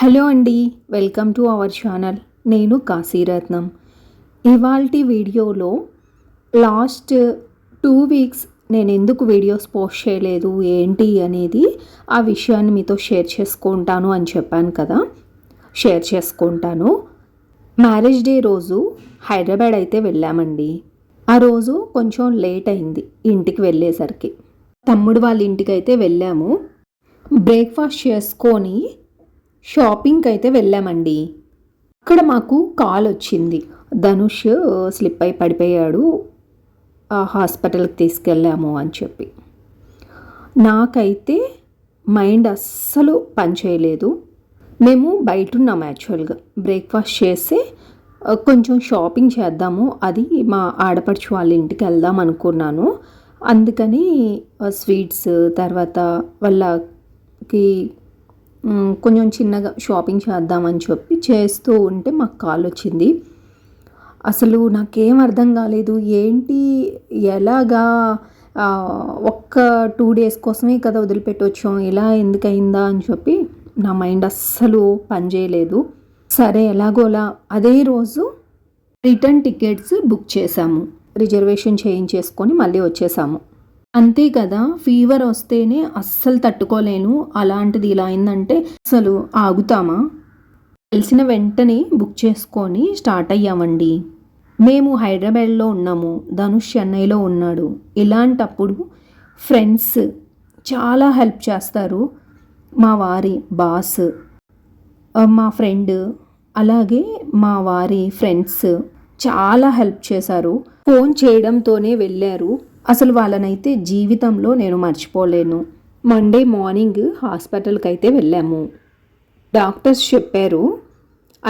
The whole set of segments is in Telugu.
హలో అండి వెల్కమ్ టు అవర్ ఛానల్. నేను కాశీరత్నం. ఇవాల్టి వీడియోలో లాస్ట్ టూ వీక్స్ నేను ఎందుకు వీడియోస్ పోస్ట్ చేయలేదు ఏంటి అనేది ఆ విషయాన్ని మీతో షేర్ చేసుకుంటాను అని చెప్పాను కదా. షేర్ చేసుకుంటాను. మ్యారేజ్ డే రోజు హైదరాబాద్ అయితే వెళ్ళామండి. ఆ రోజు కొంచెం లేట్ అయింది ఇంటికి వెళ్ళేసరికి. తమ్ముడు వాళ్ళ ఇంటికి అయితే వెళ్ళాము. బ్రేక్ఫాస్ట్ చేసుకొని షాపింగ్కి అయితే వెళ్ళామండి. అక్కడ మాకు కాల్ వచ్చింది. ధనుష్ స్లిప్ అయి పడిపోయాడు. ఆ హాస్పిటల్కి తీసుకెళ్ళాము అని చెప్పి. నాకైతే మైండ్ అస్సలు పనిచేయలేదు మేము బయట ఉన్నాం యాక్చువల్గా. బ్రేక్ఫాస్ట్ చేసి కొంచెం షాపింగ్ చేద్దాము. అది మా ఆడపడుచు వాళ్ళ ఇంటికి వెళ్దాం అనుకున్నాను. అందుకని స్వీట్స్ తర్వాత వాళ్ళకి కొంచెం చిన్నగా షాపింగ్ చేద్దామని చెప్పి చేస్తూ ఉంటే మాకు కాల్ వచ్చింది. అసలు నాకేం అర్థం కాలేదు. ఏంటి? ఎలాగా? ఒక్క టూ డేస్ కోసమే కదా వదిలిపెట్టొచ్చాం. ఇలా ఎందుకయిందా అని చెప్పి నా మైండ్ అస్సలు పనిచేయలేదు సరే ఎలాగోలా. అదే రోజు రిటర్న్ టికెట్స్ బుక్ చేశాము. రిజర్వేషన్ చేయించేసుకొని మళ్ళీ వచ్చేసాము. అంతే కదా ఫీవర్ వస్తేనే అస్సలు తట్టుకోలేను. అలాంటిది ఇలా అయిందంటే అసలు ఆగుతామా? తెలిసిన వెంటనే బుక్ చేసుకొని స్టార్ట్ అయ్యామండి. మేము హైదరాబాద్లో ఉన్నాము ధనుష్ చెన్నైలో ఉన్నాడు. ఇలాంటప్పుడు ఫ్రెండ్స్ చాలా హెల్ప్ చేస్తారు. మా వారి బాస్ మా ఫ్రెండ్ అలాగే మా వారి ఫ్రెండ్స్ చాలా హెల్ప్ చేశారు. ఫోన్ చేయడంతోనే వెళ్ళారు. అసలు వాళ్ళనైతే జీవితంలో నేను మర్చిపోలేను. మండే మార్నింగ్ హాస్పిటల్కి అయితే వెళ్ళాము. డాక్టర్స్ చెప్పారు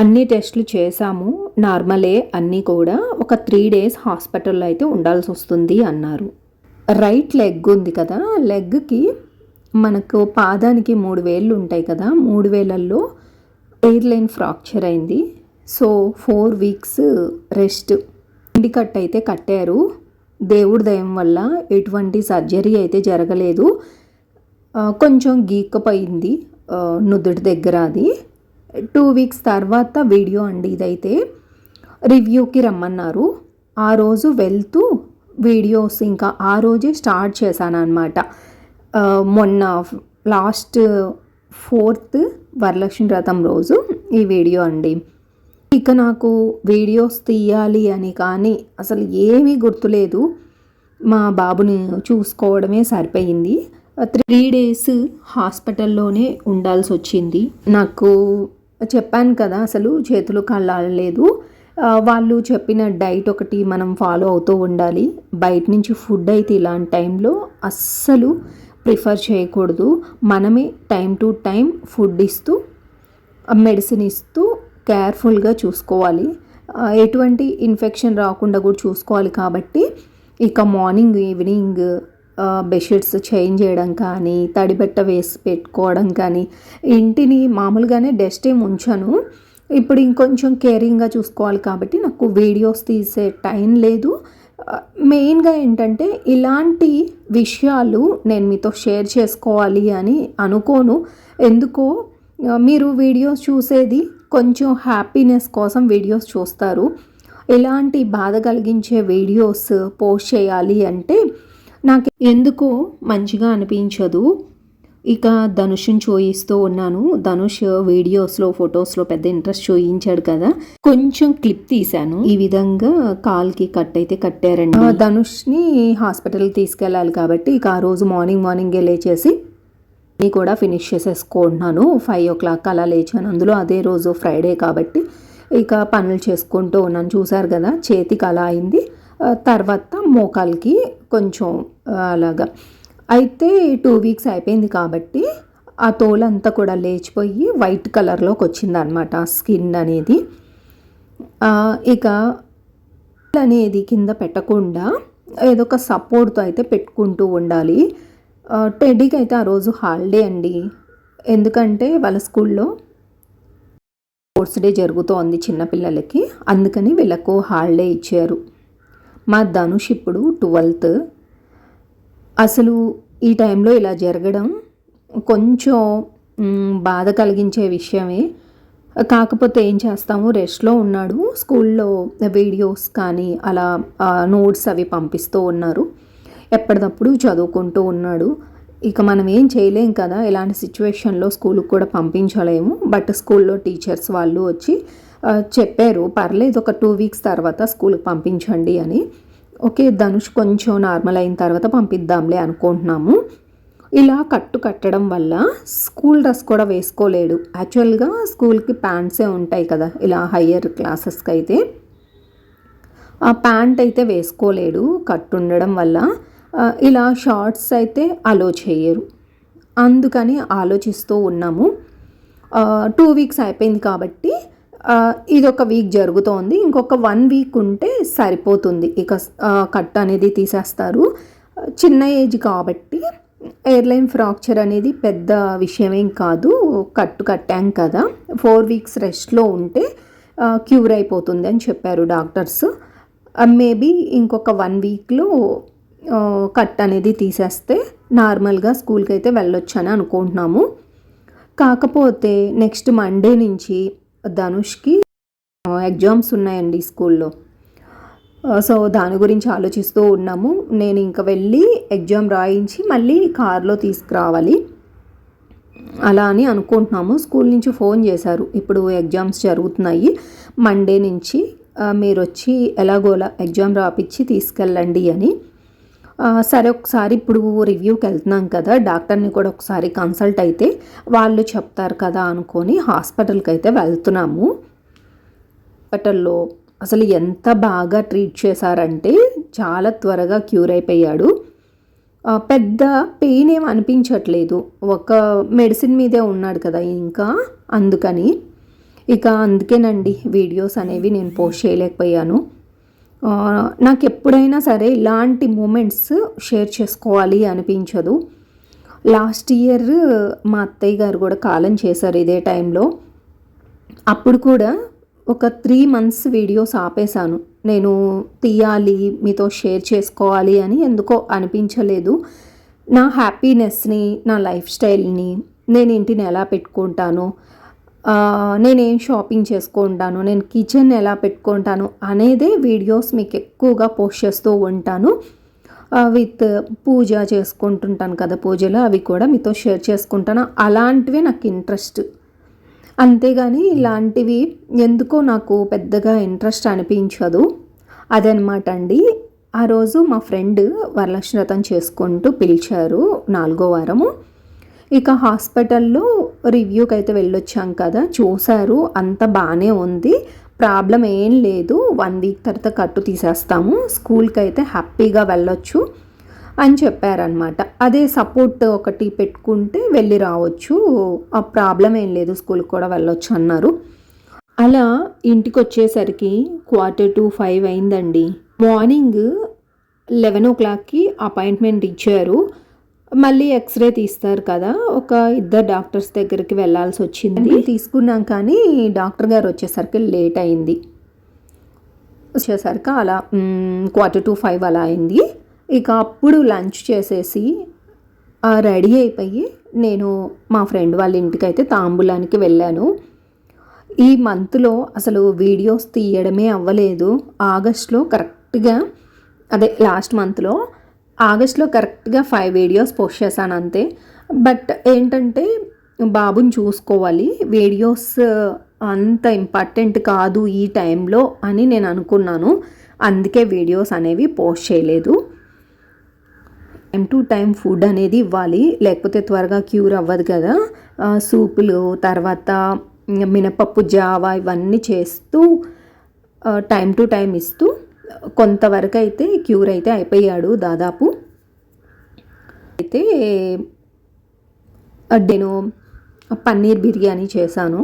అన్ని టెస్టులు చేశాము నార్మలే అన్నీ కూడా ఒక త్రీ డేస్ హాస్పిటల్లో అయితే ఉండాల్సి వస్తుంది అన్నారు. రైట్ లెగ్ ఉంది కదా లెగ్కి మనకు పాదానికి మూడు వేళ్ళు ఉంటాయి కదా మూడు వేలల్లో ఎయిర్లైన్ ఫ్రాక్చర్ అయింది. So four weeks rest. ఇండి కట్ అయితే కట్టారు. దేవుడి దయం వల్ల ఎటువంటి సర్జరీ అయితే జరగలేదు. కొంచెం గీక్కపోయింది నుదుటి దగ్గర అది. టూ వీక్స్ తర్వాత వీడియో అండి ఇదైతే. రివ్యూకి రమ్మన్నారు. ఆ రోజు వెళ్తూ వీడియోస్ ఇంకా ఆ రోజే స్టార్ట్ చేశాను అనమాట మొన్న లాస్ట్ ఫోర్త్ వరలక్ష్మి వ్రతం రోజు ఈ వీడియో అండి. ఇక నాకు వీడియోస్ తీయాలి అని కానీ అసలు ఏమీ గుర్తులేదు. మా బాబుని చూసుకోవడమే సరిపోయింది. త్రీ డేస్ హాస్పిటల్లోనే ఉండాల్సి వచ్చింది. నాకు చెప్పాను కదా అసలు చేతులు కళ్ళలేదు వాళ్ళు చెప్పిన డైట్ ఒకటి మనం ఫాలో అవుతూ ఉండాలి. బయట నుంచి ఫుడ్ అయితే ఇలాంటి టైంలో అస్సలు ప్రిఫర్ చేయకూడదు. మనమే టైం టు టైం ఫుడ్ ఇస్తూ మెడిసిన్ ఇస్తూ కేర్ఫుల్గా చూసుకోవాలి. ఎటువంటి ఇన్ఫెక్షన్ రాకుండా కూడా చూసుకోవాలి కాబట్టి ఇక మార్నింగ్ ఈవినింగ్ బెడ్షీట్స్ చేంజ్ చేయడం కానీ తడిబెట్ట వేసి పెట్టుకోవడం కానీ ఇంటిని మామూలుగానే డస్ట్ ఏమి ఉంచాను. ఇప్పుడు ఇంకొంచెం కేరింగ్గా చూసుకోవాలి కాబట్టి నాకు వీడియోస్ తీసే టైం లేదు. మెయిన్గా ఏంటంటే ఇలాంటి విషయాలు నేను మీతో షేర్ చేసుకోవాలి అని అనుకోను. ఎందుకో మీరు వీడియోస్ చూసేది కొంచెం హ్యాపీనెస్ కోసం వీడియోస్ చూస్తారు. ఇలాంటి బాధ కలిగించే వీడియోస్ పోస్ట్ చేయాలి అంటే నాకు ఎందుకో మంచిగా అనిపించదు. ఇక ధనుష్ని చూయిస్తూ ఉన్నాను. ధనుష్ వీడియోస్లో ఫొటోస్లో పెద్ద ఇంట్రెస్ట్ చూయించాడు కదా. కొంచెం క్లిప్ తీశాను. ఈ విధంగా కాల్కి కట్ అయితే కట్టారండి. ధనుష్ని హాస్పిటల్కి తీసుకెళ్ళాలి కాబట్టి ఇక ఆ రోజు మార్నింగ్ మార్నింగే లేచేసి అన్ని కూడా ఫినిష్ చేసేసుకుంటున్నాను. ఫైవ్ ఓ క్లాక్ అలా లేచాను. అందులో అదే రోజు ఫ్రైడే కాబట్టి ఇక పనులు చేసుకుంటూ ఉన్నాను. చూసారు కదా చేతికి అలా అయింది. తర్వాత మోకాలకి కొంచెం అలాగా. అయితే టూ వీక్స్ అయిపోయింది కాబట్టి ఆ తోలంతా కూడా లేచిపోయి వైట్ కలర్లోకి వచ్చింది అనమాట స్కిన్ అనేది. ఇక అనేది కింద పెట్టకుండా ఏదో ఒక సపోర్ట్తో అయితే పెట్టుకుంటూ ఉండాలి. టెడ్డీకి అయితే ఆ రోజు హాలిడే అండి. ఎందుకంటే వాళ్ళ స్కూల్లో స్పోర్ట్స్ డే జరుగుతోంది చిన్నపిల్లలకి. అందుకని వీళ్ళకు హాలిడే ఇచ్చారు. మా ధనుష్ ఇప్పుడు ట్వెల్త్ అసలు ఈ టైంలో ఇలా జరగడం కొంచెం బాధ కలిగించే విషయమే. కాకపోతే ఏం చేస్తాము? రెస్ట్లో ఉన్నాడు. స్కూల్లో వీడియోస్ కానీ అలా నోట్స్ అవి పంపిస్తూ ఉన్నారు. ఎప్పటికప్పుడు చదువుకుంటూ ఉన్నాడు. ఇక మనం ఏం చేయలేం కదా ఇలాంటి సిచ్యువేషన్లో స్కూల్కి కూడా పంపించలేము. బట్ స్కూల్లో టీచర్స్ వాళ్ళు వచ్చి చెప్పారు పర్లేదు ఒక టూ వీక్స్ తర్వాత స్కూల్కి పంపించండి అని. ఓకే ధనుష్ కొంచెం నార్మల్ అయిన తర్వాత పంపిద్దాంలే అనుకుంటున్నాము. ఇలా కట్టు కట్టడం వల్ల స్కూల్ డ్రెస్ కూడా వేసుకోలేడు. యాక్చువల్గా స్కూల్కి ప్యాంట్సే ఉంటాయి కదా ఇలా హయ్యర్ క్లాసెస్కి అయితే ఆ ప్యాంట్ అయితే వేసుకోలేడు. కట్టు ఉండడం వల్ల ఇలా షార్ట్స్ అయితే అలో చేయరు. అందుకని ఆలోచిస్తూ ఉన్నాము. టూ వీక్స్ అయిపోయింది కాబట్టి ఇది ఒక వీక్ జరుగుతోంది. ఇంకొక వన్ వీక్ ఉంటే సరిపోతుంది. ఇక కట్ అనేది తీసేస్తారు. చిన్న ఏజ్ కాబట్టి ఎయిర్లైన్ ఫ్రాక్చర్ అనేది పెద్ద విషయమేం కాదు. కట్టు కట్టాం కదా. ఫోర్ వీక్స్ రెస్ట్లో ఉంటే క్యూర్ అయిపోతుంది అని చెప్పారు డాక్టర్స్. మేబీ ఇంకొక వన్ వీక్లో కట్ అనేది తీసేస్తే నార్మల్గా స్కూల్కి అయితే వెళ్ళొచ్చు అని అనుకుంటున్నాము. కాకపోతే నెక్స్ట్ మండే నుంచి ధనుష్కి ఎగ్జామ్స్ ఉన్నాయండి స్కూల్లో. సో దాని గురించి ఆలోచిస్తూ ఉన్నాము. నేను ఇంకా వెళ్ళి ఎగ్జామ్ రాయించి మళ్ళీ కార్లో తీసుకురావాలి. అలా అని అనుకుంటున్నాము. స్కూల్ నుంచి ఫోన్ చేశారు. ఇప్పుడు ఎగ్జామ్స్ జరుగుతున్నాయి. మండే నుంచి మీరు వచ్చి ఎలాగోలా ఎగ్జామ్ రాపిచ్చి తీసుకెళ్ళండి అని. సరే ఒకసారి ఇప్పుడు రివ్యూకి వెళ్తున్నాం కదా డాక్టర్ని కూడా ఒకసారి కన్సల్ట్ అయితే వాళ్ళు చెప్తారు కదా అనుకొని హాస్పిటల్కి అయితే వెళ్తున్నాము. హాస్పిటల్లో అసలు ఎంత బాగా ట్రీట్ చేశారంటే చాలా త్వరగా క్యూర్ అయిపోయాడు. పెద్ద పెయిన్ ఏం అనిపించట్లేదు. ఒక మెడిసిన్ మీదే ఉన్నాడు కదా ఇంకా అందుకని. ఇక అందుకేనండి వీడియోస్ అనేవి నేను పోస్ట్ చేయలేకపోయాను. నాకు ఎప్పుడైనా సరే ఇలాంటి మూమెంట్స్ షేర్ చేసుకోవాలి అనిపించదు. లాస్ట్ ఇయర్ మా అత్తయ్య గారు కూడా కాలం చేశారు ఇదే టైంలో. అప్పుడు కూడా ఒక త్రీ మంత్స్ వీడియోస్ ఆపేశాను. నేను తీయాలి మీతో షేర్ చేసుకోవాలి అని ఎందుకో అనిపించలేదు. నా హ్యాపీనెస్ని నా లైఫ్ స్టైల్ని నేను ఇంటిని ఎలా పెట్టుకుంటాను నేనేం షాపింగ్ చేసుకుంటాను నేను కిచెన్ ఎలా పెట్టుకుంటాను అనేదే వీడియోస్ మీకు ఎక్కువగా పోస్ట్ చేస్తూ ఉంటాను. విత్ పూజ చేసుకుంటుంటాను కదా పూజలు అవి కూడా మీతో షేర్ చేసుకుంటాను. అలాంటివే నాకు ఇంట్రెస్ట్. అంతేగాని ఇలాంటివి ఎందుకో నాకు పెద్దగా ఇంట్రెస్ట్ అనిపించదు. అదనమాట అండి. ఆ రోజు మా ఫ్రెండ్ వరలక్ష్మి వ్రతం చేసుకుంటూ పిలిచారు నాలుగో వారము. ఇక హాస్పిటల్లో రివ్యూకి అయితే వెళ్ళొచ్చాం కదా చూశారు అంత బాగానే ఉంది. ప్రాబ్లం ఏం లేదు వన్ వీక్ తర్వాత కట్టు తీసేస్తాము స్కూల్కి అయితే హ్యాపీగా వెళ్ళొచ్చు అని చెప్పారనమాట అదే సపోర్ట్ ఒకటి పెట్టుకుంటే వెళ్ళి రావచ్చు ఆ ప్రాబ్లం ఏం లేదు స్కూల్కి కూడా వెళ్ళొచ్చు అన్నారు. అలా ఇంటికి వచ్చేసరికి క్వార్టర్ టు ఫైవ్ అయిందండి. మార్నింగ్ లెవెన్ ఓ క్లాక్కి అపాయింట్మెంట్ ఇచ్చారు. మళ్ళీ ఎక్స్రే తీస్తారు కదా ఒక ఇద్దరు డాక్టర్స్ దగ్గరికి వెళ్ళాల్సి వచ్చింది. తీసుకున్నాం కానీ డాక్టర్ గారు వచ్చేసరికి లేట్ అయింది. వచ్చేసరికి అలా క్వార్టర్ టు ఫైవ్ అలా అయింది. ఇక అప్పుడు లంచ్ చేసేసి రెడీ అయిపోయి నేను మా ఫ్రెండ్ వాళ్ళ ఇంటికి అయితే తాంబూలానికి వెళ్ళాను. ఈ మంత్లో అసలు వీడియోస్ తీయడమే అవ్వలేదు. ఆగస్ట్లో కరెక్ట్గా అదే లాస్ట్ మంత్లో ఆగస్ట్లో కరెక్ట్గా ఫైవ్ వీడియోస్ పోస్ట్ చేశాను అంతే. బట్ ఏంటంటే బాబుని చూసుకోవాలి. వీడియోస్ అంత ఇంపార్టెంట్ కాదు ఈ టైంలో అని నేను అనుకున్నాను. అందుకే వీడియోస్ అనేవి పోస్ట్ చేయలేదు. టైం టు టైం ఫుడ్ అనేది ఇవ్వాలి. లేకపోతే త్వరగా క్యూర్ అవ్వదు కదా. సూపులు తర్వాత మినపప్పు జావా ఇవన్నీ చేస్తూ టైం టు టైం ఇస్తూ కొంతవరకు అయితే క్యూర్ అయితే అయిపోయాడు దాదాపు. అయితే నేను పన్నీర్ బిర్యానీ చేశాను.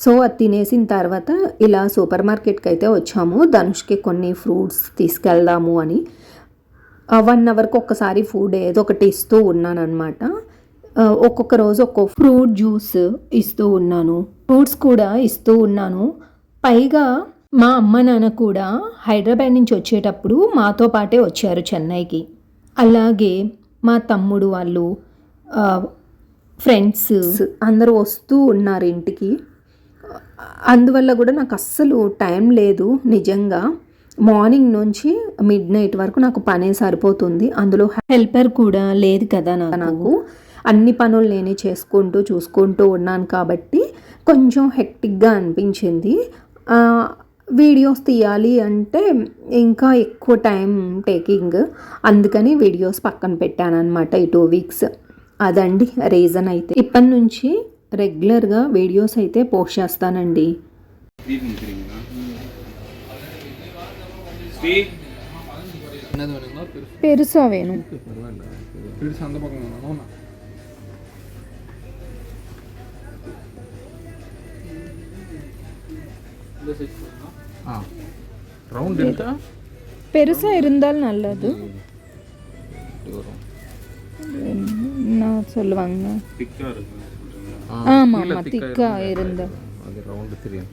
సో అది తినేసిన తర్వాత ఇలా సూపర్ మార్కెట్కి అయితే వచ్చాము. ధనుష్కి కొన్ని ఫ్రూట్స్ తీసుకెళ్దాము అని. వన్ అవర్కి ఒక్కసారి ఫుడ్ ఏదో ఒకటి ఇస్తూ ఉన్నానమాట ఒక్కొక్క రోజు ఒక్కో ఫ్రూట్ జ్యూస్ ఇస్తూ ఉన్నాను. ఫ్రూట్స్ కూడా ఇస్తూ ఉన్నాను. పైగా మా అమ్మ నాన్న కూడా హైదరాబాద్ నుంచి వచ్చేటప్పుడు మాతో పాటే వచ్చారు చెన్నైకి. అలాగే మా తమ్ముడు వాళ్ళు ఫ్రెండ్స్ అందరూ వస్తూ ఉన్నారు ఇంటికి. అందువల్ల కూడా నాకు అస్సలు టైం లేదు నిజంగా. మార్నింగ్ నుంచి మిడ్ నైట్ వరకు నాకు పనే సరిపోతుంది. అందులో హెల్పర్ కూడా లేదు కదా నాకు. నాకు అన్ని పనులు నేనే చేసుకుంటూ చూసుకుంటూ ఉన్నాను కాబట్టి కొంచెం హెక్టిక్గా అనిపించింది. వీడియోస్ తీయాలి అంటే ఇంకా ఎక్కువ టైం టేకింగ్. అందుకని వీడియోస్ పక్కన పెట్టాను అనమాట ఈ టూ వీక్స్. అదండి రీజన్ అయితే. ఇప్పటి నుంచి రెగ్యులర్గా వీడియోస్ అయితే పోస్ట్ చేస్తానండి. పెరుసావేను அந்த பக்கம் வேணும் అవునా இந்த சைஸ் ஆ ரவுண்ட் எடுத்தா పెరుసా இருந்தால் நல்லது இப்படி வரும் நான் சொல்லுவாங்க திக்கா இருக்கு சொல்றீங்களா ஆ, ஆமா கீழே ஆமா thick-ஆ திக்கா இருந்தா இருந்தா அது ரவுண்டு தெரியும்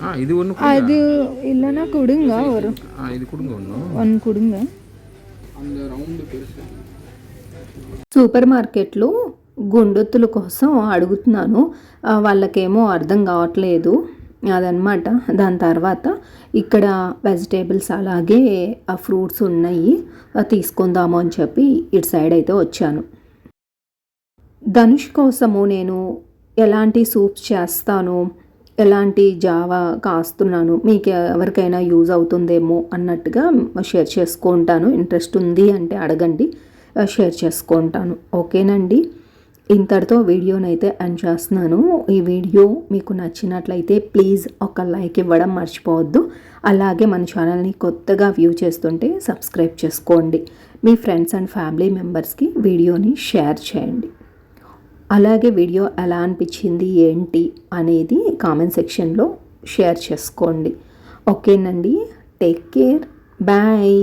ஆ இது ஒன்று அது இல்லைன்னா கொடுங்க ஒரு ஆ இது கொடுங்க ஒன்று వన్ கொடுங்க அந்த ரவுண்டு பெருசு సూపర్ మార్కెట్లో గుండొత్తుల కోసం అడుగుతున్నాను ఆ, వాళ్ళకేమో అర్థం కావట్లేదు అదనమాట దాని తర్వాత ఇక్కడ వెజిటేబుల్స్ అలాగే ఆ ఫ్రూట్స్ ఉన్నాయి. తీసుకుందాము అని చెప్పి ఇటు సైడ్ అయితే వచ్చాను. ధనుష్ కోసము నేను ఎలాంటి సూప్స్ చేస్తాను? ఎలాంటి జావా కాస్తున్నాను? మీకు ఎవరికైనా యూజ్ అవుతుందేమో అన్నట్టుగా షేర్ చేసుకుంటాను. ఇంట్రెస్ట్ ఉంది అంటే అడగండి. షేర్ చేసుకుంటాను. ఓకేనండి? ఇంతటితో వీడియోనైతే ఎండ్ చేస్తున్నాను. ఈ వీడియో మీకు నచ్చినట్లయితే ప్లీజ్ ఒక లైక్ ఇవ్వడం మర్చిపోవద్దు. అలాగే మన ఛానల్ని కొత్తగా వ్యూ చేస్తుంటే సబ్స్క్రైబ్ చేసుకోండి. మీ ఫ్రెండ్స్ అండ్ ఫ్యామిలీ మెంబర్స్కి వీడియోని షేర్ చేయండి. అలాగే వీడియో ఎలా అనిపించింది ఏంటి అనేది కామెంట్ సెక్షన్లో షేర్ చేసుకోండి. ఓకేనండి. Take care bye